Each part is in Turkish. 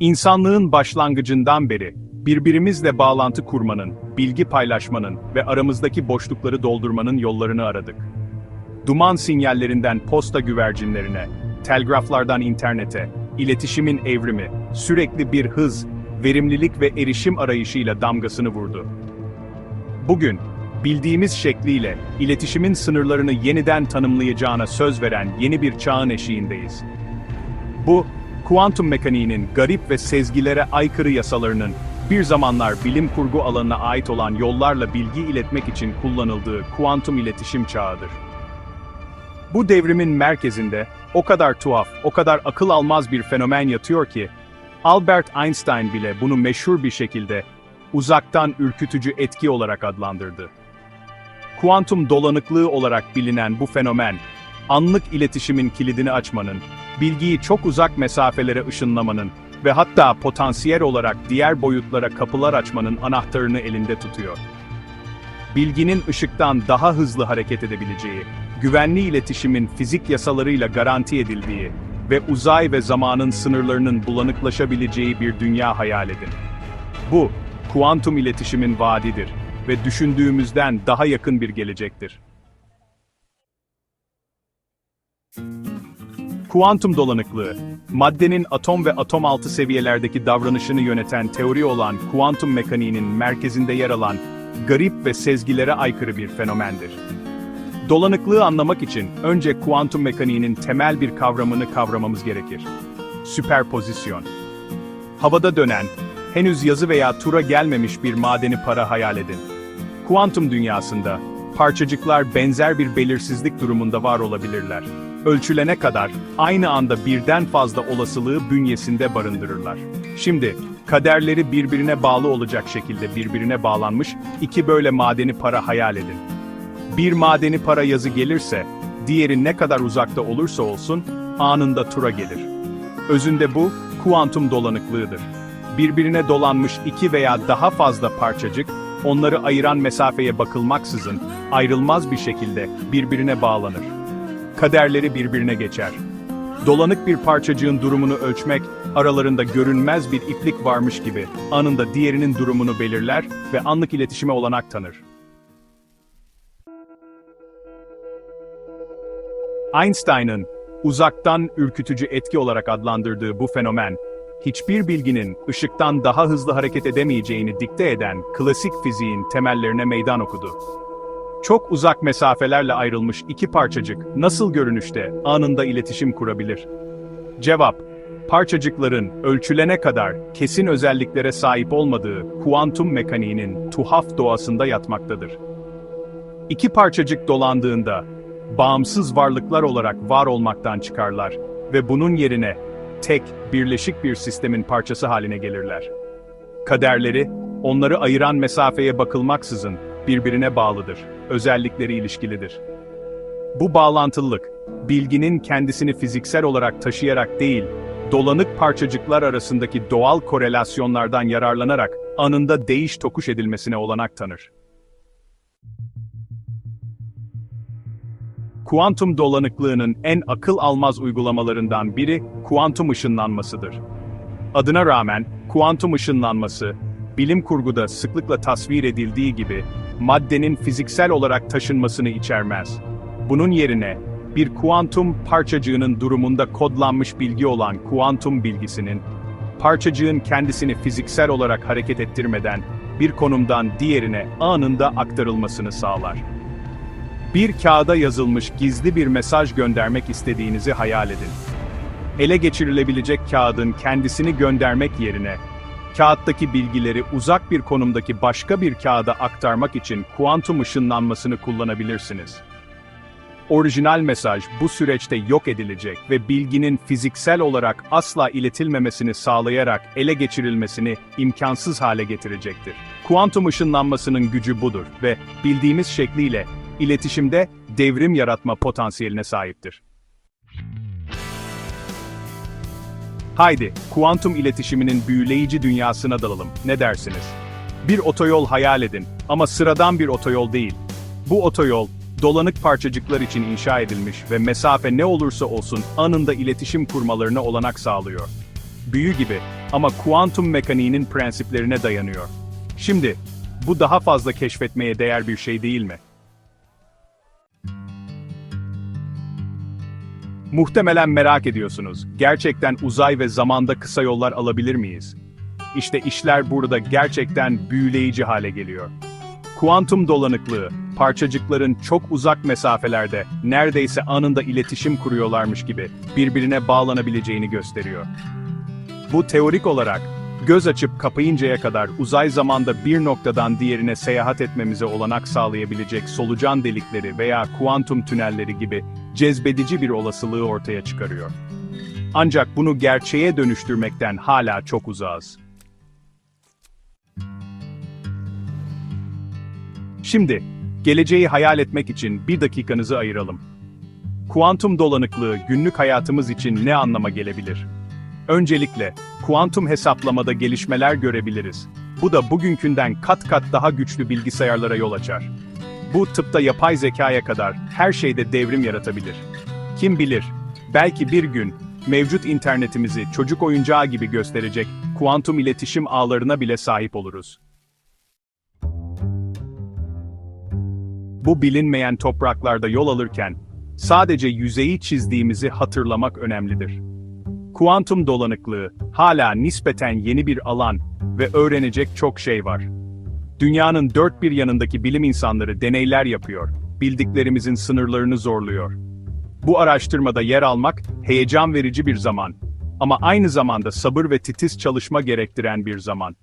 İnsanlığın başlangıcından beri birbirimizle bağlantı kurmanın, bilgi paylaşmanın ve aramızdaki boşlukları doldurmanın yollarını aradık. Duman sinyallerinden posta güvercinlerine, telgraflardan internete, iletişimin evrimi, sürekli bir hız, verimlilik ve erişim arayışıyla damgasını vurdu. Bugün, bildiğimiz şekliyle, iletişimin sınırlarını yeniden tanımlayacağına söz veren yeni bir çağın eşiğindeyiz. Bu, kuantum mekaniğinin garip ve sezgilere aykırı yasalarının, bir zamanlar bilim kurgu alanına ait olan yollarla bilgi iletmek için kullanıldığı kuantum iletişim çağıdır. Bu devrimin merkezinde, o kadar tuhaf, o kadar akıl almaz bir fenomen yatıyor ki, Albert Einstein bile bunu meşhur bir şekilde, uzaktan ürkütücü etki olarak adlandırdı. Kuantum dolanıklığı olarak bilinen bu fenomen, anlık iletişimin kilidini açmanın, bilgiyi çok uzak mesafelere ışınlamanın ve hatta potansiyel olarak diğer boyutlara kapılar açmanın anahtarını elinde tutuyor. Bilginin ışıktan daha hızlı hareket edebileceği, güvenli iletişimin fizik yasalarıyla garanti edildiği ve uzay ve zamanın sınırlarının bulanıklaşabileceği bir dünya hayal edin. Bu, kuantum iletişimin vaadidir ve düşündüğümüzden daha yakın bir gelecektir. Kuantum dolanıklığı, maddenin atom ve atom altı seviyelerdeki davranışını yöneten teori olan kuantum mekaniğinin merkezinde yer alan garip ve sezgilere aykırı bir fenomendir. Dolanıklığı anlamak için önce kuantum mekaniğinin temel bir kavramını kavramamız gerekir. Süperpozisyon. Havada dönen, henüz yazı veya tura gelmemiş bir madeni para hayal edin. Kuantum dünyasında, parçacıklar benzer bir belirsizlik durumunda var olabilirler. Ölçülene kadar, aynı anda birden fazla olasılığı bünyesinde barındırırlar. Şimdi, kaderleri birbirine bağlı olacak şekilde birbirine bağlanmış iki böyle madeni para hayal edin. Bir madeni para yazı gelirse, diğeri ne kadar uzakta olursa olsun, anında tura gelir. Özünde bu, kuantum dolanıklığıdır. Birbirine dolanmış iki veya daha fazla parçacık, onları ayıran mesafeye bakılmaksızın, ayrılmaz bir şekilde birbirine bağlanır. Kaderleri birbirine geçer. Dolanık bir parçacığın durumunu ölçmek, aralarında görünmez bir iplik varmış gibi, anında diğerinin durumunu belirler ve anlık iletişime olanak tanır. Einstein'ın uzaktan ürkütücü etki olarak adlandırdığı bu fenomen, hiçbir bilginin ışıktan daha hızlı hareket edemeyeceğini dikte eden klasik fiziğin temellerine meydan okudu. Çok uzak mesafelerle ayrılmış iki parçacık nasıl görünüşte anında iletişim kurabilir? Cevap, parçacıkların ölçülene kadar kesin özelliklere sahip olmadığı kuantum mekaniğinin tuhaf doğasında yatmaktadır. İki parçacık dolandığında, bağımsız varlıklar olarak var olmaktan çıkarlar ve bunun yerine tek, birleşik bir sistemin parçası haline gelirler. Kaderleri, onları ayıran mesafeye bakılmaksızın birbirine bağlıdır, özellikleri ilişkilidir. Bu bağlantılılık, bilginin kendisini fiziksel olarak taşıyarak değil, dolanık parçacıklar arasındaki doğal korelasyonlardan yararlanarak anında değiş tokuş edilmesine olanak tanır. Kuantum dolanıklığının en akıl almaz uygulamalarından biri kuantum ışınlanmasıdır. Adına rağmen kuantum ışınlanması, bilim kurguda sıklıkla tasvir edildiği gibi maddenin fiziksel olarak taşınmasını içermez. Bunun yerine bir kuantum parçacığının durumunda kodlanmış bilgi olan kuantum bilgisinin parçacığın kendisini fiziksel olarak hareket ettirmeden bir konumdan diğerine anında aktarılmasını sağlar. Bir kağıda yazılmış gizli bir mesaj göndermek istediğinizi hayal edin. Ele geçirilebilecek kağıdın kendisini göndermek yerine, kağıttaki bilgileri uzak bir konumdaki başka bir kağıda aktarmak için kuantum ışınlanmasını kullanabilirsiniz. Orijinal mesaj bu süreçte yok edilecek ve bilginin fiziksel olarak asla iletilmemesini sağlayarak ele geçirilmesini imkansız hale getirecektir. Kuantum ışınlanmasının gücü budur ve bildiğimiz şekliyle iletişimde devrim yaratma potansiyeline sahiptir. Haydi, kuantum iletişiminin büyüleyici dünyasına dalalım. Ne dersiniz? Bir otoyol hayal edin ama sıradan bir otoyol değil. Bu otoyol dolanık parçacıklar için inşa edilmiş ve mesafe ne olursa olsun anında iletişim kurmalarına olanak sağlıyor. büyü gibi ama kuantum mekaniğinin prensiplerine dayanıyor. Şimdi, bu daha fazla keşfetmeye değer bir şey değil mi? Muhtemelen merak ediyorsunuz. Gerçekten uzay ve zamanda kısa yollar alabilir miyiz? İşte işler burada gerçekten büyüleyici hale geliyor. Kuantum dolanıklığı, parçacıkların çok uzak mesafelerde neredeyse anında iletişim kuruyorlarmış gibi birbirine bağlanabileceğini gösteriyor. Bu teorik olarak göz açıp kapayıncaya kadar uzay zamanda bir noktadan diğerine seyahat etmemize olanak sağlayabilecek solucan delikleri veya kuantum tünelleri gibi cezbedici bir olasılığı ortaya çıkarıyor. Ancak bunu gerçeğe dönüştürmekten hala çok uzağız. Şimdi, geleceği hayal etmek için bir dakikanızı ayıralım. Kuantum dolanıklığı günlük hayatımız için ne anlama gelebilir? Öncelikle, kuantum hesaplamada gelişmeler görebiliriz. Bu da bugünkünden kat kat daha güçlü bilgisayarlara yol açar. Bu tıpta yapay zekaya kadar her şeyde devrim yaratabilir. Kim bilir, belki bir gün mevcut internetimizi çocuk oyuncağı gibi gösterecek kuantum iletişim ağlarına bile sahip oluruz. Bu bilinmeyen topraklarda yol alırken sadece yüzeyi çizdiğimizi hatırlamak önemlidir. Kuantum dolanıklığı hala nispeten yeni bir alan ve öğrenecek çok şey var. Dünyanın dört bir yanındaki bilim insanları deneyler yapıyor, bildiklerimizin sınırlarını zorluyor. Bu araştırmada yer almak heyecan verici bir zaman ama aynı zamanda sabır ve titiz çalışma gerektiren bir zaman.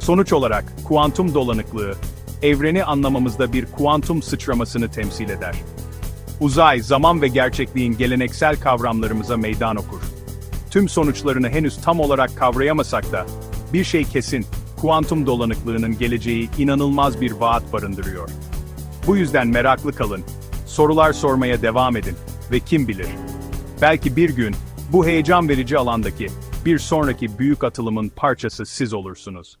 Sonuç olarak kuantum dolanıklığı evreni anlamamızda bir kuantum sıçramasını temsil eder. Uzay, zaman ve gerçekliğin geleneksel kavramlarımıza meydan okur. Tüm sonuçlarını henüz tam olarak kavrayamasak da, bir şey kesin, kuantum dolanıklığının geleceği inanılmaz bir vaat barındırıyor. Bu yüzden meraklı kalın, sorular sormaya devam edin ve kim bilir, belki bir gün bu heyecan verici alandaki bir sonraki büyük atılımın parçası siz olursunuz.